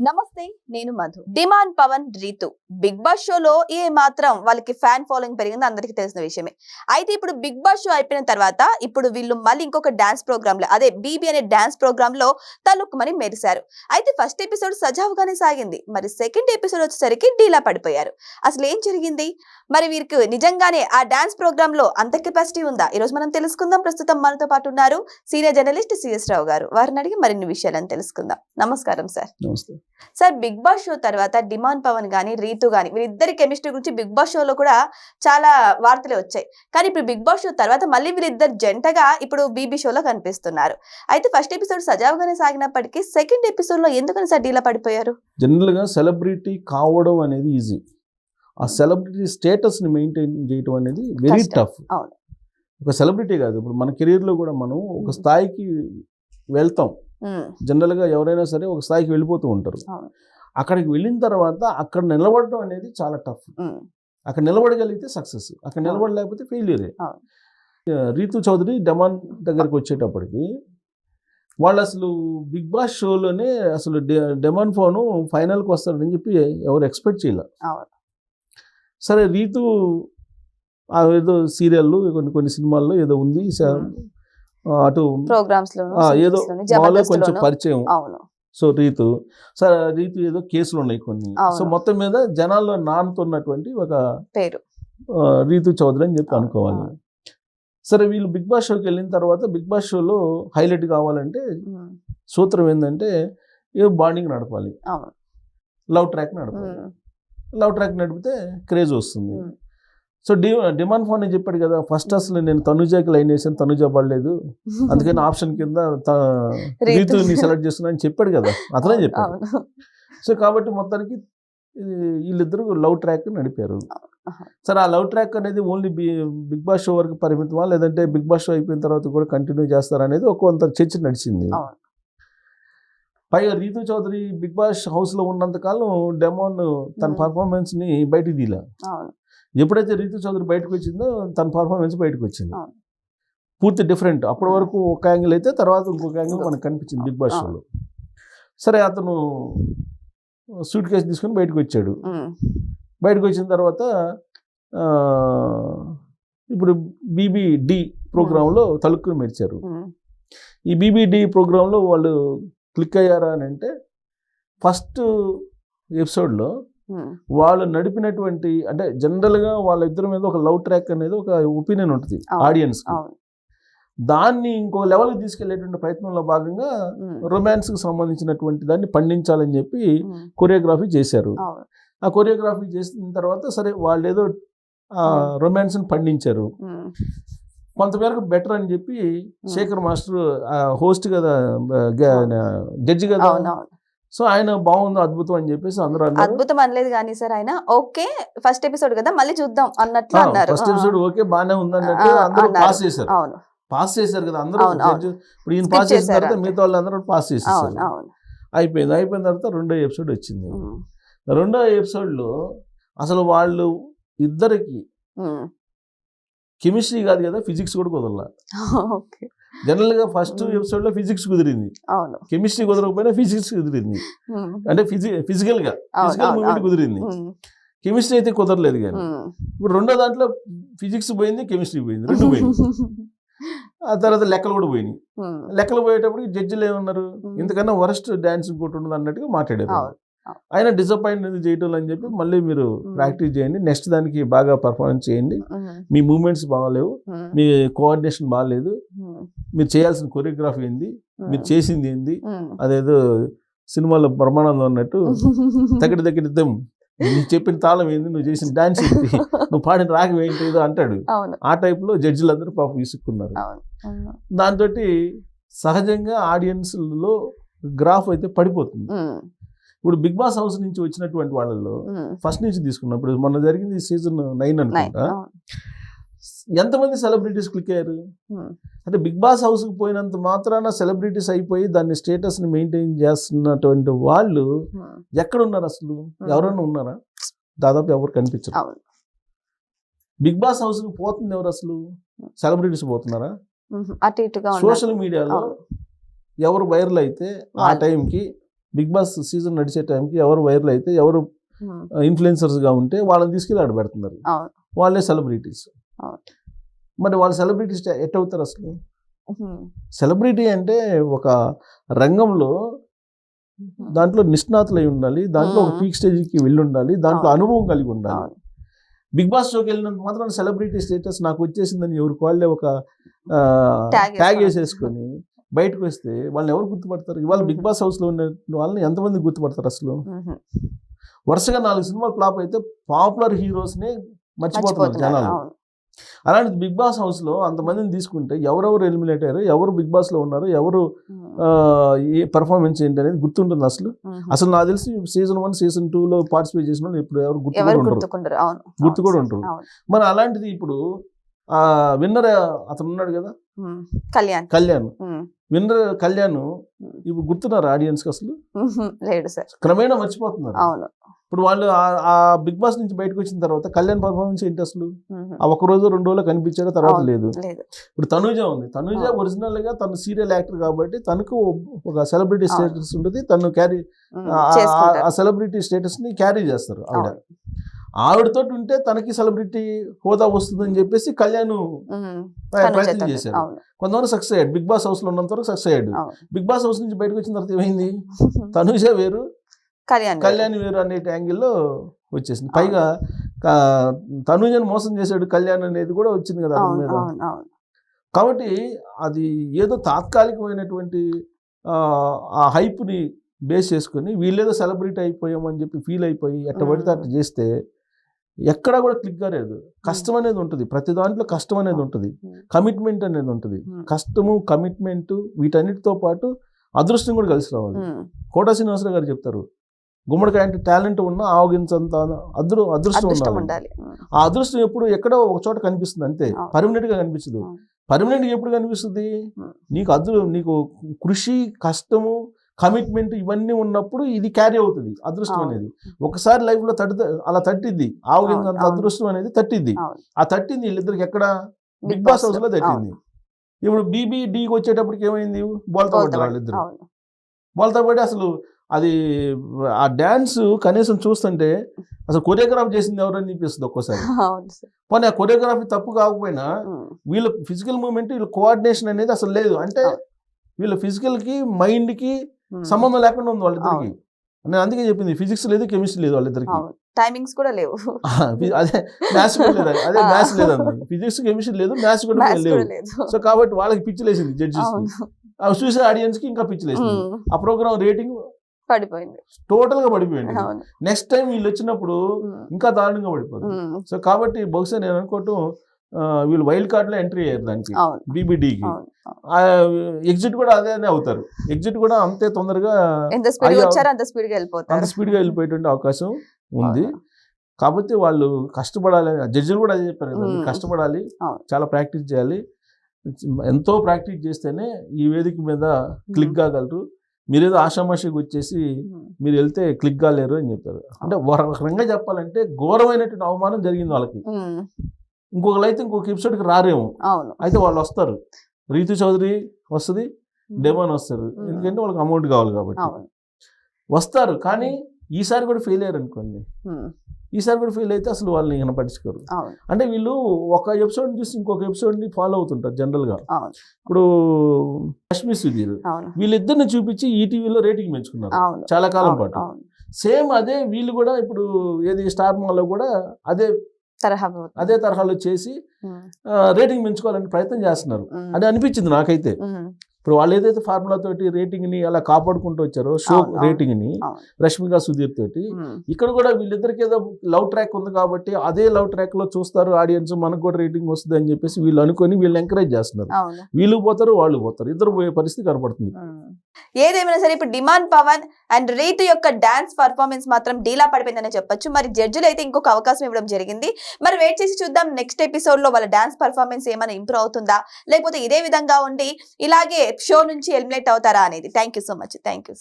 నమస్తే నేను Madhu. Demand Pavan Rithu. Bigg Boss షోలో ఏ మాత్రం వాళ్ళకి ఫ్యాన్ ఫాలోయింగ్ పెరిగిందో అందరికీ తెలిసిన విషయమే. అయితే ఇప్పుడు బిగ్ బాస్ షో అయిపోయిన తర్వాత ఇప్పుడు వీళ్ళు మళ్ళీ ఇంకొక డాన్స్ ప్రోగ్రామ్లో అదే బీబీ అనే డాన్స్ ప్రోగ్రామ్లో తలుక్కుమని మెరిశారు. అయితే ఫస్ట్ ఎపిసోడ్ సజావుగానే సాగింది. మరి సెకండ్ ఎపిసోడ్ వచ్చేసరికి డీలా పడిపోయారు. అసలు ఏం జరిగింది? మరి వీరికి నిజంగానే ఆ డాన్స్ ప్రోగ్రామ్లో అంత కెపాసిటీ ఉందా? ఈ రోజు మనం తెలుసుకుందాం. ప్రస్తుతం మనతో పాటు ఉన్నారు సీనియర్ జర్నలిస్ట్ సిఎస్ రావు గారు. వారిని అడిగి మరిన్ని విషయాలను తెలుసుకుందాం. నమస్కారం సార్. నమస్తే. సార్ బిగ్ బాస్ షో తర్వాత డిమాండ్ పవన్ గాని రీతు గాని వీరిద్దరి కెమిస్ట్రీ గురించి బిగ్ బాస్ షోలో కూడా చాలా వార్తలే వచ్చాయి. కానీ ఇప్పుడు బిగ్ బాస్ షో తర్వాత మళ్ళీ వీరిద్దరు జంటగా ఇప్పుడు బీబీ షోలో కనిపిస్తున్నారు. అయితే ఫస్ట్ ఎపిసోడ్ సజావుగానే సాగినప్పటికీ సెకండ్ ఎపిసోడ్లో ఎందుకని సార్ డీలా పడిపోయారు? జనరల్గా సెలబ్రిటీ కావడం అనేది ఈజీ. ఆ సెలబ్రిటీ స్టేటస్ని మెయింటైన్ చేయడం అనేది వెరీ. టఫ్. అవును. ఒక సెలబ్రిటీ కాదు ఇప్పుడు మన కెరీర్లో కూడా మనం ఒక స్థాయికి వెళ్తాం. జనరల్గా ఎవరైనా సరే ఒక స్థాయికి వెళ్ళిపోతూ ఉంటారు. అక్కడికి వెళ్ళిన తర్వాత అక్కడ నిలబడడం అనేది చాలా టఫ్. అక్కడ నిలబడగలిగితే సక్సెస్. అక్కడ నిలబడలేకపోతే ఫెయిల్యూరే. రీతు చౌదరి డమాన్ దగ్గరికి వచ్చేటప్పటికి వాళ్ళు అసలు బిగ్ బాస్ షోలోనే అసలు డెమాన్ ఫోను ఫైనల్కి వస్తారని చెప్పి ఎవరు ఎక్స్పెక్ట్ చేయలే. సరే రీతు ఏదో సీరియల్లో కొన్ని కొన్ని సినిమాల్లో ఏదో ఉంది. అటు ప్రోగ్రామ్స్ ఏదో కొంచెం. పరిచయం. అవును. సో రీతు సరే రీతు ఏదో కేసులు ఉన్నాయి కొన్ని. సో మొత్తం మీద జనాల్లో నానుతున్నటువంటి ఒక పేరు. రీతు చౌదరి అని చెప్పి అనుకోవాలి. సరే వీళ్ళు బిగ్ బాస్ షోకి వెళ్ళిన తర్వాత బిగ్ బాస్ షోలో హైలైట్ కావాలంటే సూత్రం ఏంటంటే ఏ బాండింగ్ నడపాలి. లవ్ ట్రాక్ నడపాలి. లవ్ ట్రాక్ నడిపితే క్రేజ్ వస్తుంది. సో డి డిమాండ్ ఫోన్ అని చెప్పాడు కదా ఫస్ట్ అసలు నేను తనుజాకి లైన్ వేసాను తనుజ పడలేదు అందుకని ఆప్షన్ కింద. రీతుని సెలెక్ట్ చేస్తున్నా అని చెప్పాడు కదా అతనే చెప్పాడు సో కాబట్టి మొత్తానికి వీళ్ళిద్దరు లవ్ ట్రాక్ నడిపారు. సరే ఆ లవ్ ట్రాక్ అనేది ఓన్లీ బి బిగ్ బాస్ షో వరకు పరిమితమా లేదంటే బిగ్ బాస్ షో అయిపోయిన తర్వాత కూడా కంటిన్యూ చేస్తారా అనేది ఒక కొంత చర్చ నడిచింది. పైగా రీతు చౌదరి బిగ్ బాస్ హౌస్లో ఉన్నంత కాలం డెమోన్ తన Hmm. పర్ఫార్మెన్స్ని బయటికి తీలా అవును ఎప్పుడైతే రీతు చౌదరి బయటకు వచ్చిందో తన పర్ఫార్మెన్స్ బయటకు వచ్చింది. పూర్తి డిఫరెంట్ అప్పటి. వరకు ఒక యాంగిల్ అయితే తర్వాత ఇంకొక యాంగిల్ మనకు కనిపించింది బిగ్ బాస్. షోలో. సరే అతను సూట్ కేసు తీసుకొని బయటకు వచ్చాడు. బయటకు వచ్చిన తర్వాత ఇప్పుడు బీబీడి ప్రోగ్రాంలో తలుక్కుని మెరిచారు. ఈ బీబీడి ప్రోగ్రాంలో వాళ్ళు క్లిక్ అయ్యారా అని అంటే ఫస్ట్ ఎపిసోడ్లో వాళ్ళు నడిపినటువంటి అంటే జనరల్గా వాళ్ళిద్దరి మీద ఒక లవ్ ట్రాక్ అనేది ఒక ఒపీనియన్ ఉంటుంది. ఆడియన్స్ దాన్ని ఇంకో లెవెల్కి తీసుకెళ్ళేటువంటి ప్రయత్నంలో భాగంగా ఉమ్, రొమాన్స్కి సంబంధించినటువంటి దాన్ని పండించాలని చెప్పి ఉమ్, కొరియోగ్రఫీ చేశారు. ఆ కొరియోగ్రఫీ చేసిన తర్వాత సరే వాళ్ళు ఏదో ఆ Hmm. రొమాన్స్ని పండించారు. కొంతమేరకు బెటర్ అని చెప్పి శేఖర్ మాస్టర్ హోస్ట్ కదా జడ్జి కదా? సో ఆయన బాగుంది అద్భుతం అని చెప్పేసి అందరూ అద్భుతం అనలేదు కానీ సార్ ఆయన ఓకే ఫస్ట్ ఎపిసోడ్ కదా మళ్ళీ చూద్దాం అన్నట్లు అన్నారు. ఫస్ట్ ఎపిసోడ్ ఓకే బాగానే ఉంది అన్నట్టు అందరూ. పాస్ చేశారు. అవును. పాస్ చేశారు కదా అందరూ? ఇప్పుడు ఈయన పాస్ చేసిన తర్వాత. మిగతా వాళ్ళందరూ పాస్ చేసేసారు. అవును అవును. అయిపోయింది. అయిపోయిన తర్వాత రెండో ఎపిసోడ్ వచ్చింది. రెండో ఎపిసోడ్లో అసలు వాళ్ళు ఇద్దరికి. కెమిస్ట్రీ కాదు కదా ఫిజిక్స్ కూడా కుదరలా. ఓకే. జనరల్గా ఫస్ట్. ఎపిసోడ్లో ఫిజిక్స్ కుదిరింది. కెమిస్ట్రీ కుదరకపోయినా ఫిజిక్స్ కుదిరింది. అంటే ఫిజి ఫిజికల్గా అవును ఫిజికల్ మూమెంట్ కుదిరింది. కెమిస్ట్రీ అయితే కుదరలేదు కానీ. ఇప్పుడు రెండో దాంట్లో ఫిజిక్స్ పోయింది కెమిస్ట్రీ పోయింది రెండు పోయింది. ఆ తర్వాత లెక్కలు కూడా పోయినాయి. లెక్కలు పోయేటప్పుడు జడ్జిలు ఏమన్నారు. ఇంతకన్నా వరస్ట్ డాన్స్ ఇంకోటి ఉండదు అన్నట్టుగా మాట్లాడారు. ఆయన డిసప్పాయింట్ చేయటం అని చెప్పి మళ్ళీ మీరు. ప్రాక్టీస్ చేయండి. నెక్స్ట్ దానికి బాగా పర్ఫార్మెన్స్ చేయండి. మీ మూమెంట్స్ బాగాలేవు. మీ కోఆర్డినేషన్ బాగాలేదు. మీరు చేయాల్సిన కొరియోగ్రఫీ ఏంది? మీరు చేసింది ఏంది. అదేదో సినిమాలో బ్రహ్మానందం అన్నట్టు తగ్గడి తగ్గడిద్దాం నువ్వు చెప్పిన తాళం ఏంది? నువ్వు చేసిన డాన్స్ ఏంటి నువ్వు పాడిన రాగం ఏంటి? ఏదో అంటాడు. ఆ టైప్లో జడ్జిలందరూ పాపం విసుక్కున్నారు. దాంతో సహజంగా ఆడియన్స్లో గ్రాఫ్ అయితే పడిపోతుంది. ఇప్పుడు బిగ్ బాస్ హౌస్ నుంచి వచ్చినటువంటి వాళ్ళలో. ఫస్ట్ నుంచి తీసుకున్నప్పుడు మొన్న జరిగింది సీజన్ నైన్ అనుకుంటా. ఎంతమంది సెలబ్రిటీస్ క్లిక్ అయ్యారు అంటే బిగ్ బాస్ హౌస్కి పోయినంత మాత్రాన సెలబ్రిటీస్ అయిపోయి దాన్ని స్టేటస్ని మెయింటైన్ చేస్తున్నటువంటి వాళ్ళు ఉమ్. ఎక్కడ ఉన్నారు అసలు ఎవరైనా ఉన్నారా దాదాపు ఎవరు కనిపించరు బిగ్ బాస్ హౌస్కి పోతుంది ఎవరు అసలు సెలబ్రిటీస్ పోతున్నారా. సోషల్ మీడియాలో. ఎవరు వైరల్ అయితే ఆ. టైంకి బిగ్ బాస్ సీజన్ నడిచే టైంకి ఎవరు వైరల్ అయితే ఎవరు ఉమ్, ఇన్ఫ్లుయెన్సర్స్గా ఉంటే వాళ్ళని తీసుకెళ్ళి ఆడ పెడుతున్నారు వాళ్ళే సెలబ్రిటీస్. మరి వాళ్ళ సెలబ్రిటీస్ ఎట్ అవుతారు అసలు? సెలబ్రిటీ అంటే ఒక రంగంలో దాంట్లో నిష్ణాతులై ఉండాలి దాంట్లో ఒక. పీక్ స్టేజ్కి వెళ్ళి ఉండాలి దాంట్లో. అనుభవం కలిగి ఉండాలి. బిగ్ బాస్ షోకి వెళ్ళినంత మాత్రం సెలబ్రిటీ స్టేటస్ నాకు వచ్చేసిందని ఎవరికి వాళ్ళే ఒక ట్యాగ్. వేసేసుకొని బయటకు వస్తే వాళ్ళని ఎవరు గుర్తుపడతారు? ఇవాళ బిగ్. బాస్ హౌస్లో ఉన్న వాళ్ళని ఎంతమంది గుర్తుపడతారు అసలు? వరుసగా నాలుగు సినిమాలు ఫ్లాప్ అయితే పాపులర్ హీరోస్ని మర్చిపోతున్నారు. జనాలు. అలాంటి బిగ్ బాస్ హౌస్లో అంతమందిని తీసుకుంటే ఎవరెవరు ఎలిమినేట్ అయ్యారు? ఎవరు బిగ్ బాస్లో ఉన్నారు? ఎవరు ఏ పర్ఫార్మెన్స్ ఏంటి అనేది గుర్తుంటుంది అసలు. అసలు నాకు తెలిసి సీజన్ వన్ సీజన్ టూ లో పార్టిసిపేట్ చేసిన వాళ్ళు ఇప్పుడు ఎవరు గుర్తు కూడా గుర్తు కూడా ఉంటారు. మరి అలాంటిది ఇప్పుడు ఆ విన్నర్ అతను ఉన్నాడు కదా? కళ్యాణ్. కళ్యాణ్. విన్నర్ కళ్యాణ్ ఇప్పుడు గుర్తున్నారు ఆడియన్స్కి అసలు లేడు సార్. క్రమేణా మర్చిపోతున్నారు. అవును. ఇప్పుడు వాళ్ళు ఆ- బిగ్ బాస్ నుంచి బయటకు వచ్చిన తర్వాత కళ్యాణ్ పర్ఫార్మెన్స్ ఏంటి అసలు? ఆ ఒక రోజు రెండు రోజులు కనిపించాడు తర్వాత లేదు. ఇప్పుడు తనుజ ఉంది. తనుజ. ఒరిజినల్గా తను సీరియల్ యాక్టర్ కాబట్టి తనకు ఒక సెలబ్రిటీ. స్టేటస్ ఉంటుంది. తను క్యారీ ఆ సెలబ్రిటీ స్టేటస్ని క్యారీ చేస్తారు ఆవిడ. ఆవిడతో ఉంటే తనకి సెలబ్రిటీ హోదా వస్తుందని చెప్పేసి కళ్యాణ్ ప్రయత్నం. చేశాడు. కొంతమంది సక్సెస్ అయ్యాడు. బిగ్ బాస్ హౌస్లో ఉన్నంత వరకు సక్సెస్ అయ్యాడు. బిగ్ బాస్ హౌస్ నుంచి బయటకు వచ్చిన తర్వాత ఏమైంది? తనుజ వేరు. కళ్యాణ్ కళ్యాణ్ వేరు అనే యాంగిల్లో వచ్చేసింది. పైగా తనుజని మోసం చేశాడు కళ్యాణ్ అనేది కూడా వచ్చింది కదా మీద. కాబట్టి అది ఏదో తాత్కాలికమైనటువంటి ఆ, ఆ హైప్ని బేస్ చేసుకొని వీళ్ళేదో సెలబ్రిటీ అయిపోయామని చెప్పి ఫీల్ అయిపోయి ఎట్ట పడితే అట్ట చేస్తే ఎక్కడ కూడా క్లిక్ కాలేదు కష్టం అనేది ఉంటుంది. ప్రతి దాంట్లో కష్టం అనేది ఉంటుంది. కమిట్మెంట్ అనేది ఉంటుంది. కష్టము కమిట్మెంట్ వీటన్నిటితో పాటు అదృష్టం కూడా కలిసి రావాలి. కోట శ్రీనివాసరావు గారు చెప్తారు. గుమ్మడికాయ అంటే టాలెంట్ ఉన్నా ఆవగించంత అదృ అదృష్టం ఉండాలి. ఆ అదృష్టం ఎప్పుడు ఎక్కడో ఒక చోట కనిపిస్తుంది అంతే. అవును. పర్మనెంట్గా కనిపించదు. అవును. పర్మనెంట్గా ఎప్పుడు కనిపిస్తుంది. నీకు అదృ నీకు కృషి కష్టము కమిట్మెంట్ ఇవన్నీ ఉన్నప్పుడు ఇది క్యారీ అవుతుంది అదృష్టం. అనేది ఒకసారి లైఫ్లో తట్టి అలా తట్టిద్ది ఆవగించంత అవును, అవును. అదృష్టం అనేది తట్టిద్ది అవును. ఆ తట్టింది వీళ్ళిద్దరికి ఎక్కడ బిగ్ బాస్ బాస్ హౌస్లో లో. తట్టింది ఇప్పుడు బీబీ డీకి వచ్చేటప్పటికి ఏమైంది బోల్తా పడ్డారు పడి. వాళ్ళిద్దరు బోల్తా పడి అసలు అది ఆ డ్యాన్స్ కనీసం చూస్తుంటే అసలు కొరియోగ్రాఫ్ చేసింది ఎవరని అనిపిస్తుంది ఒక్కోసారి పోనీ ఆ కొరియోగ్రఫీ తప్పు కాకపోయినా వీళ్ళ ఫిజికల్ మూమెంట్ వీళ్ళ కోఆర్డినేషన్ అనేది అసలు లేదు అంటే. వీళ్ళ ఫిజికల్కి మైండ్కి ఉమ్, సంబంధం లేకుండా ఉంది వాళ్ళిద్దరికి. నేను అందుకే చెప్పింది ఫిజిక్స్ లేదు కెమిస్ట్రీ లేదు వాళ్ళిద్దరికి. టైమింగ్స్ కూడా లేవు. అదే మ్యాథ్స్ కూడా లేదు? అదే. మ్యాథ్స్ లేదండి ఫిజిక్స్ కెమిస్ట్రీ లేదు మ్యాథ్స్ కూడా లేవు. సో కాబట్టి వాళ్ళకి పిచ్చిలేసింది జడ్జెస్ అవును. అవి చూసే ఆడియన్స్కి ఇంకా పిచ్చిలేసింది ఆ ప్రోగ్రామ్ రేటింగ్ పడిపోయింది. టోటల్గా పడిపోయింది నెక్స్ట్ టైం వీళ్ళు వచ్చినప్పుడు ఇంకా దారుణంగా పడిపోతుంది. సో కాబట్టి బహుశా నేను అనుకోవటం వీళ్ళు వైల్డ్ కార్డ్లో ఎంట్రీ అయ్యారు దానికి. బీబీడీకి. ఎగ్జిట్ కూడా అదే అవుతారు. ఎగ్జిట్ కూడా అంతే తొందరగా ఎంత స్పీడ్ అయ్యో. వచ్చారో అంత స్పీడ్గా అంత వెళ్ళిపోతారు స్పీడ్గా వెళ్ళిపోయేటువంటి అవకాశం ఉంది. కాబట్టి వాళ్ళు కష్టపడాలి జడ్జిలు కూడా అదే చెప్పారు. కష్టపడాలి. చాలా ప్రాక్టీస్ చేయాలి. ఎంతో ప్రాక్టీస్ చేస్తేనే ఈ వేదిక మీద క్లిక్ కాగలరు. మీరేదో ఆషామాషికి వచ్చేసి మీరు వెళ్తే క్లిక్ కాలేరు అని చెప్పారు. అంటే ఒక రకంగా చెప్పాలంటే ఘోరమైనటువంటి అవమానం జరిగింది వాళ్ళకి. ఇంకొకరు అయితే ఇంకొక ఎపిసోడ్కి రారేమో. అవును. అయితే వాళ్ళు వస్తారు. రీతు చౌదరి వస్తుంది డెమాన్ వస్తారు. ఎందుకంటే వాళ్ళకి అమౌంట్ కావాలి కాబట్టి. వస్తారు కానీ ఈసారి కూడా ఫెయిల్ అయ్యారు అనుకోండి. ఈసారి కూడా ఫెయిల్ అయితే అసలు వాళ్ళని పట్టించుకోరు అవును. అంటే వీళ్ళు ఒక ఎపిసోడ్ చూసి ఇంకొక ఎపిసోడ్ని ఫాలో అవుతుంటారు జనరల్గా ఇప్పుడు రష్మి సుధీర్ వీళ్ళిద్దరిని చూపించి ఈటీవీలో రేటింగ్ పెంచుకున్నారు. చాలా కాలం పాటు. సేమ్ అదే వీళ్ళు కూడా ఇప్పుడు ఏది స్టార్ మాల్లో కూడా అదే అదే తరహాలో చేసి రేటింగ్ పెంచుకోవాలని ప్రయత్నం చేస్తున్నారు. అని అనిపించింది నాకైతే. ఇప్పుడు వాళ్ళు ఏదైతే ఫార్ములా తోటి రేటింగ్ని అలా కాపాడుకుంటూ వచ్చారో షో అవును, అవును. రేటింగ్ని అవును. రష్మిక సుధీర్ తోటి ఇక్కడ కూడా వీళ్ళిద్దరికి ఏదో లవ్ ట్రాక్ ఉంది కాబట్టి అదే లవ్ ట్రాక్లో చూస్తారు ఆడియన్స్ మనకు కూడా రేటింగ్ వస్తుంది అని చెప్పేసి వీళ్ళు అనుకొని వీళ్ళు ఎంకరేజ్ చేస్తున్నారు. వీళ్ళు పోతారు వాళ్ళు పోతారు. ఇద్దరు పోయే పరిస్థితి కనపడుతుంది. ఏదేమైనా సరే ఇప్పుడు డిమాండ్ పవన్ అండ్ రీతు యొక్క డాన్స్ పర్ఫార్మెన్స్ మాత్రం డీలా పడిపోయిందనే చెప్పొచ్చు. మరి జడ్జిలు అయితే ఇంకొక అవకాశం ఇవ్వడం జరిగింది. మరి వెయిట్ చేసి చూద్దాం నెక్స్ట్ ఎపిసోడ్లో వాళ్ళ డాన్స్ పర్ఫార్మెన్స్ ఏమైనా ఇంప్రూవ్ అవుతుందా? లేకపోతే ఇదే విధంగా ఉండి ఇలాగే షో నుంచి ఎలిమినేట్ అవుతారా అనేది. Thank you so much thank you